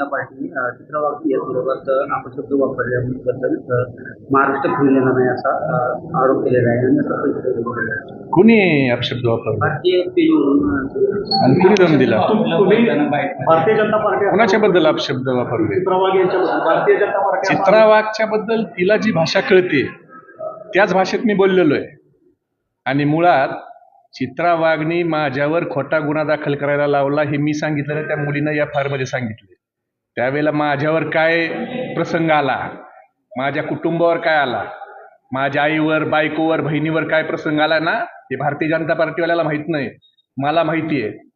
जनता party अ, चित्रा वाघ यासोबत अपशब्द वापरल्याबद्दल महाराष्ट्र फिरलेला नाही असा आरोप केलेला आहे. आणि. कुणी अपशब्द वापरला? भारतीय आणि कुणी दम दिला? भारतीय जनता पार्टी कुणाच्या बद्दल अपशब्द वापरले? चित्रावाग यांच्याबद्दल. भारतीय जनता पार्टी चित्रा वाघच्या बद्दल तिला जी भाषा कळते त्याच भाषेत मी बोललेलो आहे. आणि मुळात चित्रा वाघनी माझ्यावर खोटा गुन्हा दाखल करायला लावला हे मी सांगितलं त्या मुलीनं या फारमध्ये सांगितले त्यावेळेला माझ्यावर काय प्रसंग आला? माझ्या कुटुंबावर काय आला? माझ्या आईवर बायकोवर बहिणीवर काय प्रसंग आला ना? हे भारतीय जनता पार्टीवाल्याला माहीत नाही. मला माहिती आहे.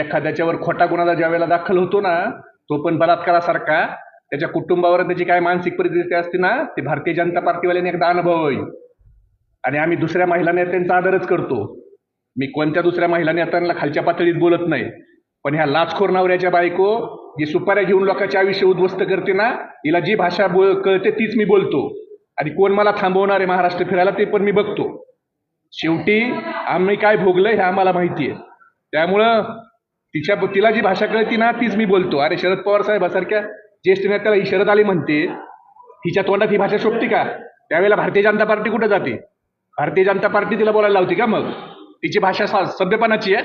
एखाद्याच्यावर खोटा गुन्हा ज्या वेळेला दाखल होतो ना तो पण बलात्कारासारखा. त्याच्या कुटुंबावर त्याची काय मानसिक परिस्थिती असते ना ते भारतीय जनता पार्टीवाल्याने एकदा अनुभव होईल. आणि आम्ही दुसऱ्या महिला नेत्यांचा आदरच करतो. मी कोणत्या दुसऱ्या महिला नेत्यांना खालच्या पातळीत बोलत नाही. पण ह्या लाचखोर नवऱ्याच्या बायको जी सुपाऱ्या घेऊन लोकांचे आयुष्य उद्ध्वस्त करते ना हिला जी भाषा बोल कळते तीच मी बोलतो. आणि कोण मला थांबवणार आहे महाराष्ट्र फिरायला ते पण मी बघतो. शेवटी आम्ही काय भोगलं हे आम्हाला माहिती आहे त्यामुळं तिच्या तिला जी भाषा कळती ना तीच मी बोलतो. अरे शरद पवार साहेबासारख्या ज्येष्ठ नेत्याला ही शरद आली म्हणते हिच्या तोंडात ही भाषा शोभते का? त्यावेळेला भारतीय जनता पार्टी कुठं जाते? भारतीय जनता पार्टी तिला बोलायला लावते का मग? तिची भाषा सा- सभ्यपणाची आहे?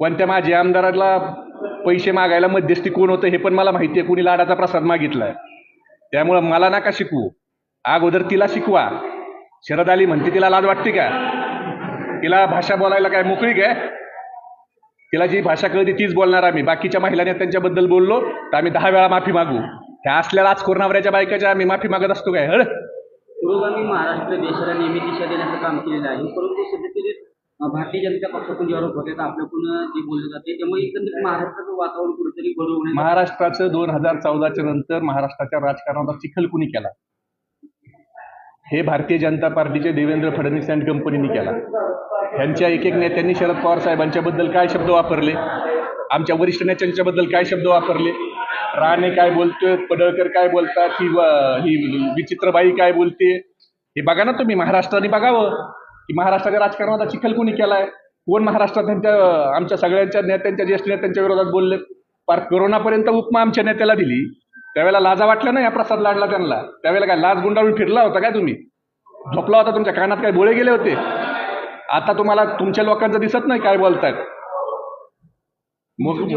पण त्या माझ्या आमदाराला पैसे मागायला मध्यस्थी कोण होतं हे पण मला माहिती आहे. कुणी लाडाचा प्रसाद मागितलाय. त्यामुळं मला नका शिकवू. अगोदर तिला शिकवा. शरद आली म्हणते तिला लाज वाटते का? तिला भाषा बोलायला काय मोकळी काय तिला जी भाषा कळते तीच बोलणार आम्ही. बाकीच्या महिलांनी त्यांच्याबद्दल बोललो तर आम्ही दहा वेळा माफी मागू. ह्या असल्या आज कोरणावऱ्याच्या बायकाच्या आम्ही माफी मागत असतो काय? हळ महाराष्ट्र देशाला नेहमी दिशा देण्याचं काम केलेलं आहे. परंतु भारतीय जनता पक्षातून जे आरोप होते आपल्याकडून जे बोलले जाते त्यामुळे एकंदरीत महाराष्ट्राचं वातावरण कुठेतरी बरोबर महाराष्ट्राचं दोन हजार चौदाच्या नंतर महाराष्ट्राच्या राजकारणाचा चिखल कुणी केला? हे भारतीय जनता पार्टीचे देवेंद्र फडणवीस अँड कंपनीने केला. ह्यांच्या एक एक नेत्यांनी शरद पवार साहेबांच्याबद्दल काय शब्द वापरले? आमच्या वरिष्ठ नेत्यांच्याबद्दल काय शब्द वापरले? राणे काय बोलतोय पडळकर काय बोलतात ही ही विचित्रबाई काय बोलते? हे बघा ना तुम्ही महाराष्ट्राने बघावं. की महाराष्ट्राच्या राजकारणाचा चिखल कोणी केलाय. कोण महाराष्ट्रात त्यांच्या आमच्या सगळ्यांच्या नेत्यांच्या ज्येष्ठ नेत्यांच्या विरोधात बोलले पार करोनापर्यंत उपमा आमच्या नेत्याला दिली. त्यावेळेला लाजा वाटल्या ना या प्रसाद लाडला त्यांना. त्यावेळेला काय लाज गुंडाळून फिरला होता काय तुम्ही? झोपला होता तुमच्या कानात काय बोळे गेले होते? आता तुम्हाला तुमच्या लोकांचं दिसत नाही काय बोलतायत?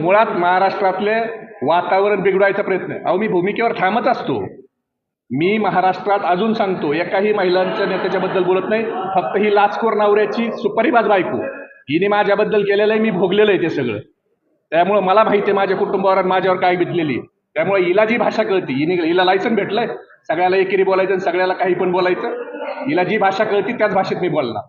मुळात महाराष्ट्रातले वातावरण बिघडवायचा प्रयत्न अहो मी भूमिकेवर ठामच असतो. मी महाराष्ट्रात अजून सांगतो एकाही महिलांच्या नेत्याच्या बद्दल बोलत नाही फक्त ही लाचखोर नवऱ्याची सुपरिबाज बायको. हिने माझ्याबद्दल केलेलं आहे मी भोगलेलं आहे ते सगळं. त्यामुळं मला माहिती आहे माझ्या कुटुंबावर आणि माझ्यावर काय बितलेली त्यामुळे हिला जी भाषा कळती हिने हिला लायसन भेटलंय सगळ्याला एकेरी बोलायचं आणि सगळ्याला काही पण बोलायचं. हिला जी भाषा कळती त्याच भाषेत मी बोलणार.